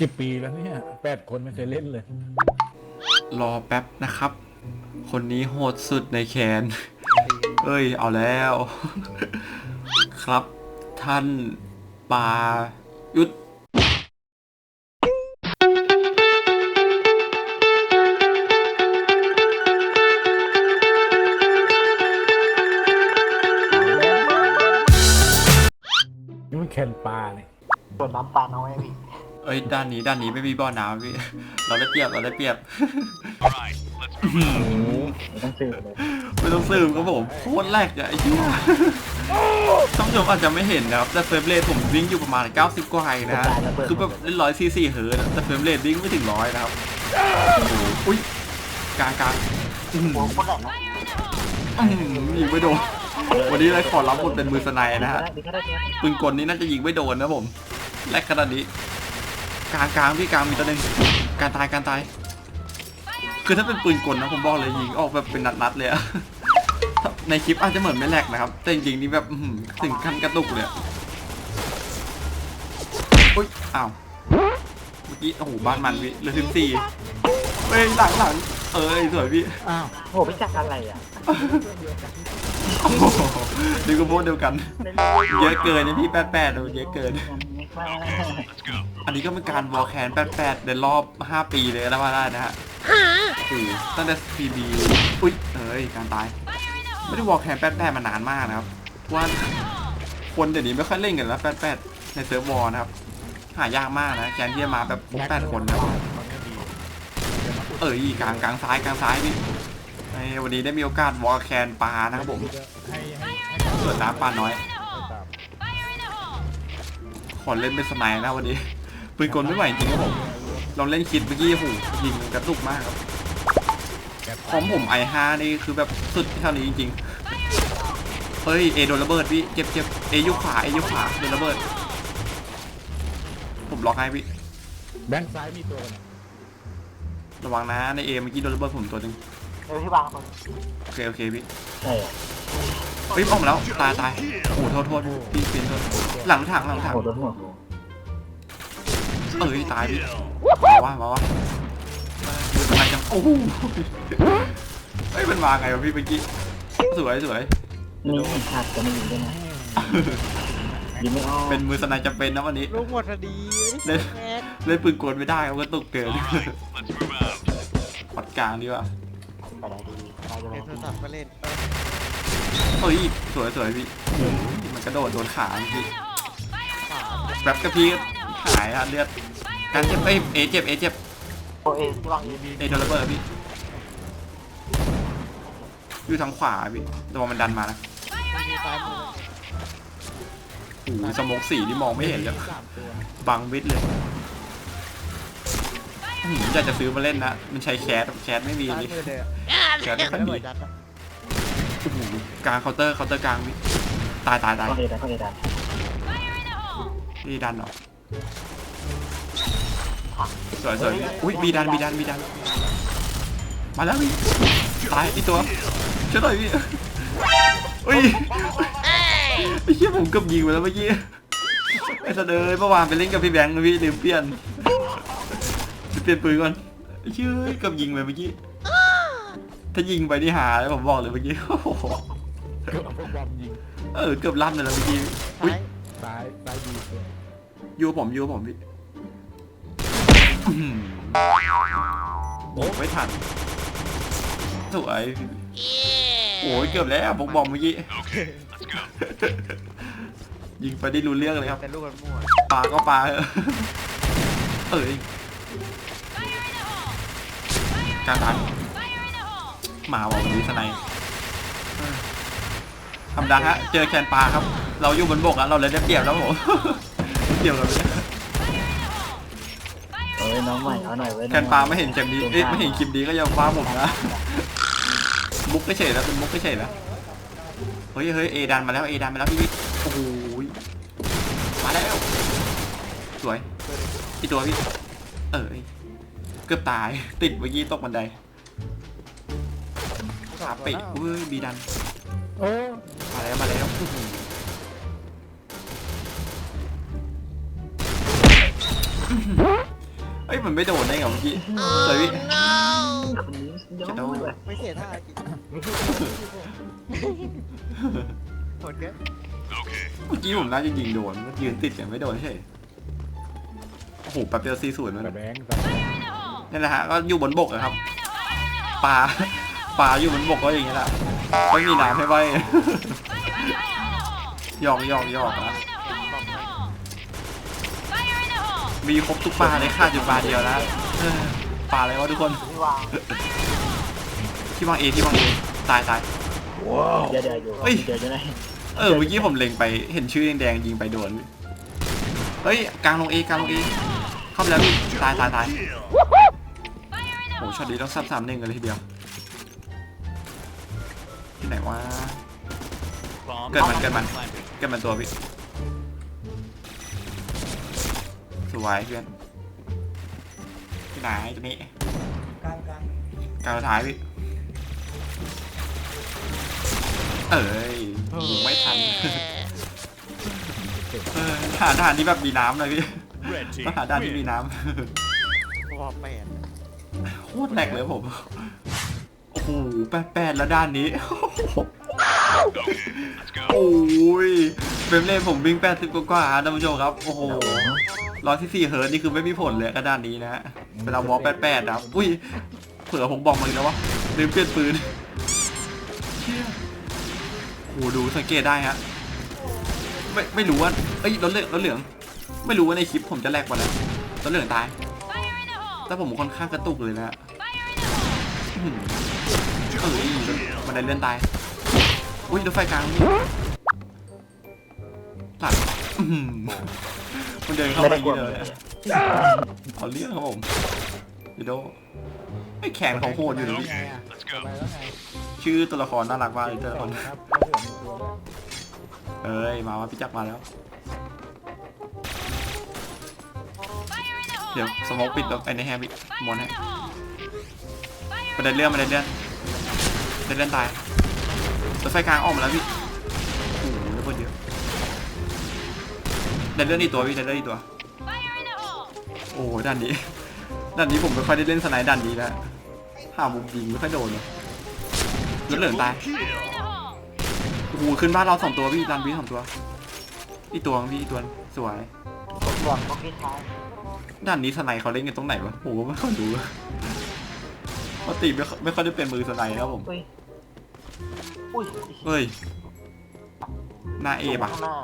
กี่ปีแล้วเนี่ยแปดคนไม่เคยเล่นเลย รอแป๊บนะครับ คนนี้โหดสุดในแคนเอ้ย เอาแล้ว ครับ ท่านปายุทธนี่มันแคนปลาเนี่ยส่วนน้ำปลาน้อยพี่ เอ้ยด้านนี้ด้านนี้ไม่มีบ่อน้ำพี่ เราได้เปรียบเราได้เปรียบไม่ต้องซื้อเลยไม่ต้องสืบครับผมโคตรแรกอะไอ้เหี้ยท่านผู้ชมอาจจะไม่เห็นนะครับแต่เฟรมเรทผมวิ่งอยู่ประมาณ 90 กว่าไฮนะฮะคือแบบเล่นร้อยซีซีเฮิร์ตซ์แต่เฟรมเรทวิ่งไม่ถึงร้อยนะครับโอ้โหอุ้ยกลางกลางอื้อหือโอ้โหโคตรแรงนะอื้อหือยิงไม่โดน วันนี้เลยขอรับบทเป็นมือสไนด์นะฮะ ได้ดีก็ได้ปืนกลนี้น่าจะยิงไม่โดนนะผม แรกขนาดนี้ กลางกลางพี่กลางมีตัวหนึ่งการตายการตาย คือถ้าเป็นปืนกลนะผมบอกเลยยิงออกแบบเป็นนัดๆเลยอะในคลิปอาจจะเหมือนไม่แหลกนะครับ แต่จริงๆนี่แบบอื้อหือถึงขั้นกระตุกเลยอะอุ้ยอ้าวเมื่อกี้โอ้โหบ้านมันพี่เหลือสิบสี่เฮ้ยหลังหลังเอ้ยสวยพี่อ้าวโอ้โหพี่จักอะไรอะโอ้โหดีกว่าโบสเดียวกัน เยอะเกินนะพี่แปดแปดเยอะเกินไม่ค่อยอันนี้ก็เป็นการวอลแคนแปดแปดในรอบ 5 ปีเลยแล้วว่าได้นะฮะโอ้โหตั้งแต่พีบีอุ้ยเอ้ยการตาย ไม่ได้วอลแคนแปดแปดมานานมากนะครับว่าคนเดี๋ยวนี้ไม่ค่อยเล่นกันแล้วแปดแปดในเซิร์ฟวอลนะครับ หายากมากนะแคนที่จะมาแบบครบแปดคนนะครับมันก็ดีเอ้ยกลางกลางซ้ายกลางซ้ายพี่ในวันนี้ได้มีโอกาสวอลแคนปลานะครับผมให้ให้ให้ส่วนน้ำปลาน้อยตามข อเล่นเป็นสไนด์นะวันนี้ปืนกลไม่ไหวจริงครับผมลองเล่นคิดเมื่อกี้โอ้โหยิงกระตุกมากครับแกของผมไอฮานี่คือแบบสุดเท่านี้จริงๆเฮ้ยเอโดนระเบิดพี่เจ็บเจ็บเอยุขวาเอยุขวาโดนระเบิด ผมล็อกให้พี่แบงค์ซ้ายมีตัวเนี่ยระวังนะในเอเมื่อกี้โดนระเบิดผมตัวหนึงเออพี่วางตรงโอเคโอเคพี่ใช่ เฮ้ยออกมาแล้วตายตายโอ้โหโทษโทษพี่ปีนโทษหลังถังหลังถังโอ้โหโดนหัวเอ้ยตายพี่มาว่ามาว่าอะไรจังโอ้โหเฮ้ยมันมาไงวะพี่เมื่อกี้สวยสวยนี่ขาดจะไม่ยิงได้ไหมยิงไม่ออกเป็นมือสไนด์จำเป็นนะวันนี้ลูกหมดพอดีเล่นเล่นปืนกลไม่ได้ครับก็ตกเกินปัดกลางดีกว่าไปไหนดีไปจะไปเล่นไหนโทรดีศัพท์มาเล่น เฮ้ยสวยสวยพี่มันกระโดดโดนขาเมื่อกี้แบบกระพี้หายอะเลือดการเจ็บเอ้ยเอเจ็บเอเจ็บโอ้เอพี่วางดีเอโดนระเบิดพี่อยู่ทางขวาพี่ระวังมันดันมานะไม่มีซ้ายมือโอ้โหสโมกสีนี่มองไม่เห็นเลยสามตัวบังวิดเลยอื้อหืออยากจะซื้อมาเล่นนะมันใช้แคสแคสไม่มีซ้ายเลยมือเด้อแคสไม่ค่อยไม่มีไหวดันนะ โอ้โหกลางเคาน์เตอร์เคาน์เตอร์กลางพี่ตายตายตายก็เอได้ก็เอได้นี่ดันเหรอสวยสวยอุ้ยบีดันบีดันบีดัน มาแล้วพี่ตายอีกตัวช่วยหน่อยพี่อุ้ยไอ้เหี้ยผมเกือบยิงไปแล้วเมื่อกี้ไอ้เสดยเมื่อวานไปเล่นกับพี่แบงค์นะพี่ลืมเปลี่ยนเปลี่ยนปืนก่อนไอ้เชื่อเกือบยิงไปเมื่อกี้ ถ้ายิงไปนี่หาแล้วผมบอกเลยเมื่อกี้โอ้โหเกือบเอาพวกบอมยิงเออเกือบลั่นเลยแล้วเมื่อกี้ซ้ายซ้ายซ้ายดีตัวอยูกับผมอยูกับผมพี่อื้อหือโอ้ไม่ทันสวยโอ้ยเกือบแล้วผมบอกเมื่อกี้ยิงไปได้รู้เรื่องเลยครับแต่ลูกมันมั่วปลาก็ปลาเถอะเอ้ยกลางตัน มาว่ะวันนี้สไนด์เออธรรมดาฮะ เจอแคนปลาครับ เราอยู่บนบกแล้วเราเลยได้เปรียบแล้วผมเปรียบกันเลยเอ้ยน้องใหม่เอาหน่อยเว้ยแคนปลาไม่เห็นเจมดีเอ้ยไม่เห็นคลิปดีก็อย่าฟ้าผมนะมุกก็เฉยแล้วเป็นมุกก็เฉยแล้วเฮ้ยเฮ้ยเอดันมาแล้วเอดันมาแล้วพี่วิทย์โอ้โหมาแล้ว สวยพี่ตัวพี่เอ้ยเกือบตายติดเมื่อกี้ตกบันได ขาปิดอุ้ยบีดันโอ้มาแล้วมาแล้วอื้อหือเอ้ยมันไม่โดนได้ไงเมื่อกี้สวยพี่คนนี้ยอจะดโดนเลยไม่เสียท่ากินโหดเกินเมื่อกี้ผมน่าจะยิงโดนมันยืนติดกันไม่โดนใช่โอ้โหแป๊บเดียวซีศูนย์มันแต่แบงค์แต่นี่แหละฮะก็อยู่บนบกอะครับปลา ปลาอยู่บนบกก็อย่างเงี้ยแหละไม่มีน้ำให้ใบหยอกหยอกหยอกนะมีครบทุกปลาเลยขาดอยู่ปลาเดียวแล้วเออปลาอะไรวะทุกคนที่วางเอที่วางเอตายตายเดี๋ยวเดี๋ยวอยู่เฮ้ยเดี๋ยวจะได้เออเมื่อกี้ผมเล็งไปเห็นชื่อแดงๆยิงไปโดนเฮ้ยกลางลงเอกลางลงเอเข้าไปแล้วพี่ตายตายตายโอ้ช็อตนี้ต้องซับสามหนึ่งกันเลยทีเดียว ที่ไหนวะ เกิดมันเกิดมันเกิดมันตัวพี่สวยเพื่อนที่ไหนตัวนี้กลางกลางกลางสุดท้ายพี่เอ้ยยิงไม่ทันเออหาด่านที่แบบมีน้ำเลยพี่ต้องหาด่านที่มีน้ตัวแปดำโคตรแหลกเลยผม โอ้โหแปดแปดแล้วด้านนี้ โอ้ยเบมเล่ผมวิ่งแปดสิบกว่าๆท่านผู้ชมครับ โอ้โหร้อยที่สี่เฮิร์ตซ์นี่คือไม่มีผลเลยกระด้านนี้นะฮะเวลาวอลแปดแปดนะครับอุ้ยเผื่อผมบอกมาอีกแล้ววะลืมเปลี่ยนปืนเชี่ยโอ้โหดูสังเกตได้ฮะไม่ไม่รู้ว่าเอ้ยรถเหลืองรถเหลือง ไม่รู้ว่าในคลิปผมจะแลกมาแล้วรถเหลืองตายแต่ผมค่อนข้างกระตุกเลยนะอื้อหือ เอ้ยมันไดเลื่อนตาย อุ้ยรถไฟกลางนี่หลัดมันเดินเข้าไปได้อยเลยเลยเอาเรื่องครับผมวิโดไม่แขนเขาโหดอยู่นะพี่ไงอะทำไมแล้วไงชื่อตัวละครน่ารักมากเลยตัวละครเอ้ย มาว่าพี่จักมาแล้ว เดี๋ยวสมองปิดแล้วไอ้ในแฮมอีกมอนให้ประเด็นเรื่องประเด็นเรื่อง เด็นเรื่องตายรถไฟกลางออกมาแล้วพี่โอ้โหแล้วคนเยอะเดินเรื่องอีกตัวพี่เดินเรื่องอีกตัว โอ้โหด้านนี้ด้านนี้ผมไม่ค่อยได้เล่นสไนด์ด้านนี้แล้วหามุมยิงไม่ค่อยโดนเลยรถเหลืองตายโอ้โหขึ้นบ้านเราสองตัวพี่รันบีสองตัวอีกตัวพี่อีกตัวสวยหวังว่าพี่ชายด้านนี้สไนเขาเล่นกันตรงไหนวะผมก็ไม่ค่อยรู้ ปกติไม่ค่อยไม่ค่อยได้เป็นมือสไนครับผมอุ้ยอุ้ยเฮ้ยหน้าเอปะข้างหน้า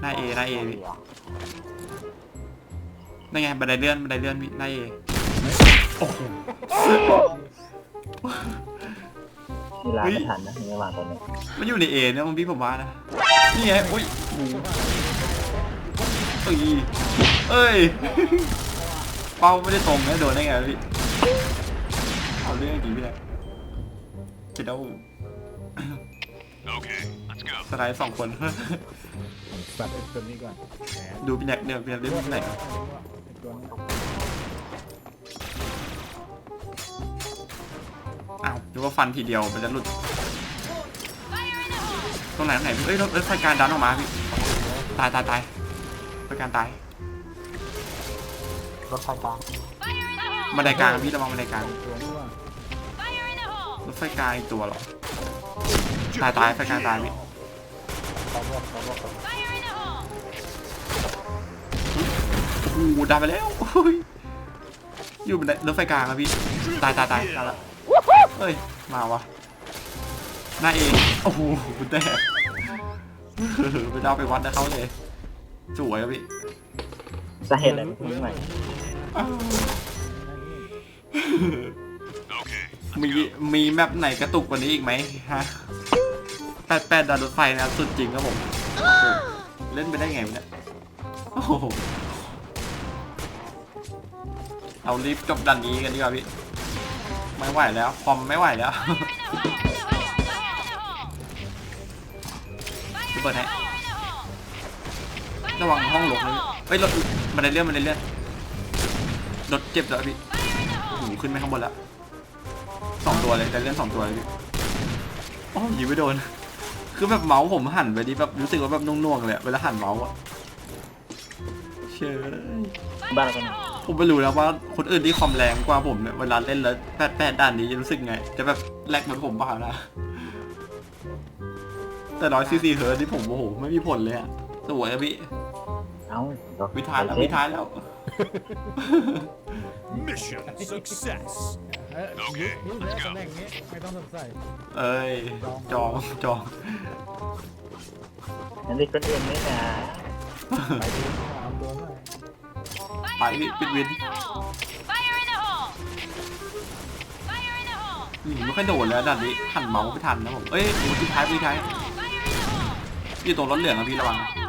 หน้าเอหน้าเอพี่นั่นไงบันไดเลื่อนบันไดเลื่อนพี่หน้าเอโอ้โห มีลาไม่ทันนะในระหว่างตอนนี้มันอยู่ในเอเนี่ยมันพี่ผมว่านะ นี่ไงอุ้ยโอ้โหเอ้ยเอ้ย เป้าไม่ได้ตรงนะโดนได้ไงพี่ เอาเรื่องจริงพี่แหละคิดเอาสไลด์สองคน สัตว์ไอ้ตัวนี้ก่อนแหมดูพี่แน็กเนี่ยพี่แน็กเล่นที่ไหนไอ้ตัวนี้อ้าวนึกว่าฟันทีเดียวมันจะหลุด ตรงไหนตรงไหนเอ้ยรถรถไฟการดันออกมาพี่ตายตายตายไฟการตาย รถไฟฟ้า บันไดกลางพี่ระวังบันไดกลางตัวนี้ว่ารถไฟกลางอีกตัวหรอตายตายไฟกลางตายพี่โอ้โหดันไปแล้วอยู่บันไดรถไฟกลางครับพี่ ตายตายตายตายละเฮ้ย มาวะหน้าเอง โอ้โหแตกไปเอาไปวัดนะเขาเลยสวยครับพี่สาเหตุอะไรไม่รู้ใหม่ มีมีแมปไหนกระตุกกว่านี้อีกไหมฮะแปดแปดดาวรถไฟนะสุดจริงครับผมโอ้โหเล่นไปได้ไงวะเนี่ยโอ้โหเอารีบจบดันนี้กันดีกว่าพี่ไม่ไหวแล้วคอมไม่ไหวแล้วจะเปิดให้ระวังห้องหลบเลยเฮ้ยรถมันได้เลื่อนมันได้เลื่อนรถเจ็บแล้วพี่ โอ้โหขึ้นไปข้างบนแล้วสองตัวเลยแต่เล่นสองตัวเลยพี่โอ้ยิงไม่โดน คือแบบเมาส์ผมหันไปดิแบบรู้สึกว่าแบบนุ่งๆเลยอะเวลาหันเมาส์อะเชื่อบ้านเราเป็นผมไม่รู้นะว่าคนอื่นที่คอมแรงกว่าผมเนี่ยเวลาเล่นแล้วแปดแปดด่านนี้จะรู้สึกไง จะแบบแลกเหมือนผมเปล่านะแต่ร้อยซีซีเฮิร์ตที่ผมโอ้โหไม่มีผลเลยอะสวยอะพี่ เอ้าวิทายแล้ววิทายแล้ว Mission success. เออยุบยุบแล้วตำแหน่งนี้ไม่ต้องสงสัยเอ้ย จอง จอง นั่นเด็กคนอื่นไม่นะไปดูเอาตัวหน่อยไปพี่ปิดวิน Fire in the hole! Fire in the hole! อืมไม่ค่อยโดดแล้วด่านนี้หันเมาส์ไม่ทันนะผม เอ้ยวิทายวิทาย Fire in the hole! อยู่ตรงรถเหลืองนะพี่ระวัง Fire in the hole!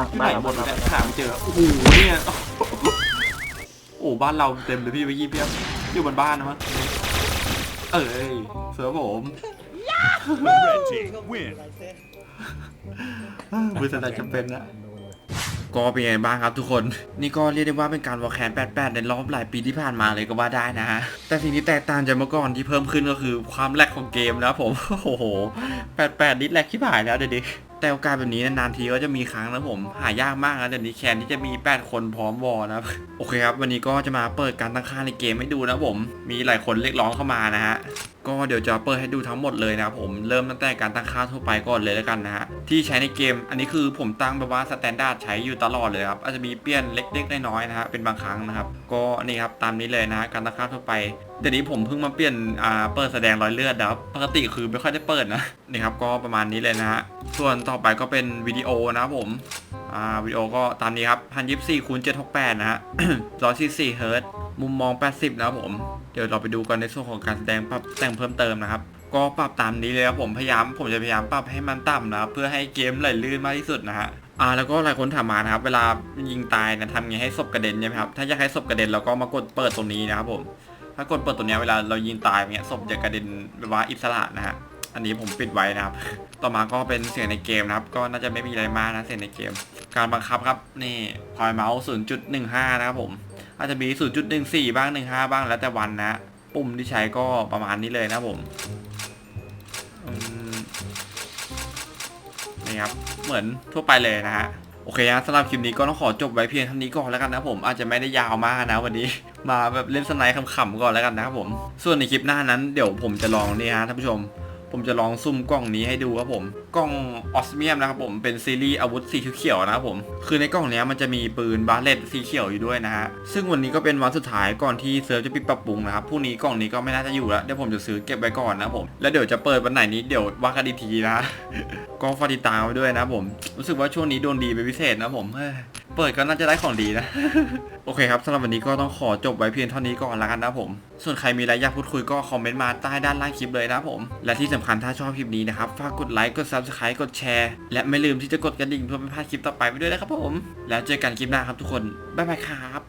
ข้างที่ไหบ้านนหมดเราแล้วหาไม่เจอ โอ้โหเนี่ยโอ้บ้านเราเต็มเลยพี่เมื่อกี้เพียบอยู่บนบ้านนะมั้งเอ้ยเสือผม Red team win. มือสนใจจำเป็นนะโดนเลยก็เป็นไงบ้างครับทุกคน นี่ก็เรียกได้ว่าเป็นการวอลแคน88ในรอบหลายปีที่ผ่านมาเลยก็ว่าได้นะฮะ แต่สิ่งที่แตกต่างจากเมื่อก่อนที่เพิ่มขึ้นก็คือความแลกของเกมนะครับผม โอ้โห88นิดแลกที่ผ่านแล้วเดี๋ยวนี้ แต่โอกาสแบบนี้นานๆทีก็จะมีครั้งนะผม หายากมากนะเดี๋ยวนี้แคนที่จะมี 8 คนพร้อมวอนะครับโอเคครับ วันนี้ก็จะมาเปิดการตั้งค่าในเกมให้ดูนะผม มีหลายคนเรียกร้องเข้ามานะฮะ ก็เดี๋ยวจะเปิดให้ดูทั้งหมดเลยนะครับผมเริ่มตั้งแต่การตั้งค่าทั่วไปก่อนเลยแล้วกันนะฮะที่ใช้ในเกม อันนี้คือผมตั้งแบบว่าสแตนดาร์ดใช้อยู่ตลอดเลยครับอาจจะมีเปลี่ยนเล็กๆน้อยๆนะฮะเป็นบางครั้งนะครับ ก็นี่ครับตามนี้เลยนะฮะการตั้งค่าทั่วไปเดี๋ยวนี้ผมเพิ่งมาเปลี่ยนอ่าเปิดแสดงรอยเลือดนะครับปกติคือไม่ค่อยได้เปิดนะนี่ครับก็ประมาณนี้เลยนะฮะส่วนต่อไปก็เป็นวิดีโอนะครับผม อ่าวิดีโอก็ตามนี้ครับ1024คูณ768นะฮะ144เฮิร์ตมุมมอง80นะครับผม เดี๋ยวเราไปดูกันในส่วนของการแสดงปรับแต่งเพิ่มเติมนะครับ ก็ปรับตามนี้เลยครับผมพยายามผมจะพยายามปรับให้มันต่ำนะครับเพื่อให้เกมไหลลื่นมากที่สุดนะฮะอ่าแล้วก็หลายคนถามมานะครับ เวลายิงตายนะทำไงให้ศพกระเด็นใช่ไหมครับถ้าอยากให้ศพกระเด็นเราก็มากดเปิดตรงนี้นะครับผมถ้ากดเปิดตัวนี้เวลาเรายิงตายเงี้ยศพจะกระเด็นแบบว่าอิสระนะฮะอันนี้ผมปิดไว้นะครับ ต่อมาก็เป็นเสียงในเกมนะครับ ก็น่าจะไม่มีอะไรมากนะเสียงในเกม การบังคับครับนี่พอยเมาส์0.15 นะครับผม อาจจะมี 0.14 บ้าง 15 บ้างแล้วแต่วันนะ ปุ่มที่ใช้ก็ประมาณนี้เลยนะผมอืมนี่ครับ เหมือนทั่วไปเลยนะฮะโอเคนะสำหรับคลิปนี้ก็ต้องขอจบไว้เพียงเท่านี้ก่อนแล้วกันนะผมอาจจะไม่ได้ยาวมากนะวันนี้ มาแบบเล่นสไนด์ขำๆก่อนแล้วกันนะครับผม ส่วนในคลิปหน้านั้นเดี๋ยวผมจะลองนี่ฮะท่านผู้ชม ผมจะลองซุ่มกล้องนี้ให้ดูครับผม กล้องออสเมียมนะครับผม เป็นซีรีส์อาวุธสีเขียวนะครับผม คือในกล้องนี้มันจะมีปืนบาเลตสีเขียวอยู่ด้วยนะฮะ ซึ่งวันนี้ก็เป็นวันสุดท้ายก่อนที่เซิร์ฟจะปิดปรับปรุงนะครับ พรุ่งนี้กล้องนี้ก็ไม่น่าจะอยู่แล้ว เดี๋ยวผมจะซื้อเก็บไว้ก่อนนะครับผม แล้วเดี๋ยวจะเปิดวันไหนนี้เดี๋ยวว่ากันอีกทีนะ ก็ฝากติดตามไว้ด้วยนะครับผม รู้สึกว่าช่วงนี้โดวงดีเป็นพิเศษนะครับผมเปิดก็น่าจะได้ของดีนะ โอเคครับสำหรับวันนี้ก็ต้องขอจบไว้เพียงเท่านี้ก่อนละกันนะผม ส่วนใครมีอะไรอยากพูดคุยก็คอมเมนต์มาใต้ด้านล่างคลิปเลยนะผม และที่สำคัญถ้าชอบคลิปนี้นะครับฝากกดไลค์กด subscribe กดแชร์และไม่ลืมที่จะกดกระดิ่งเพื่อไม่พลาดคลิปต่อไปไปด้วยนะครับผม แล้วเจอกันคลิปหน้าครับทุกคนบ๊ายบายครับ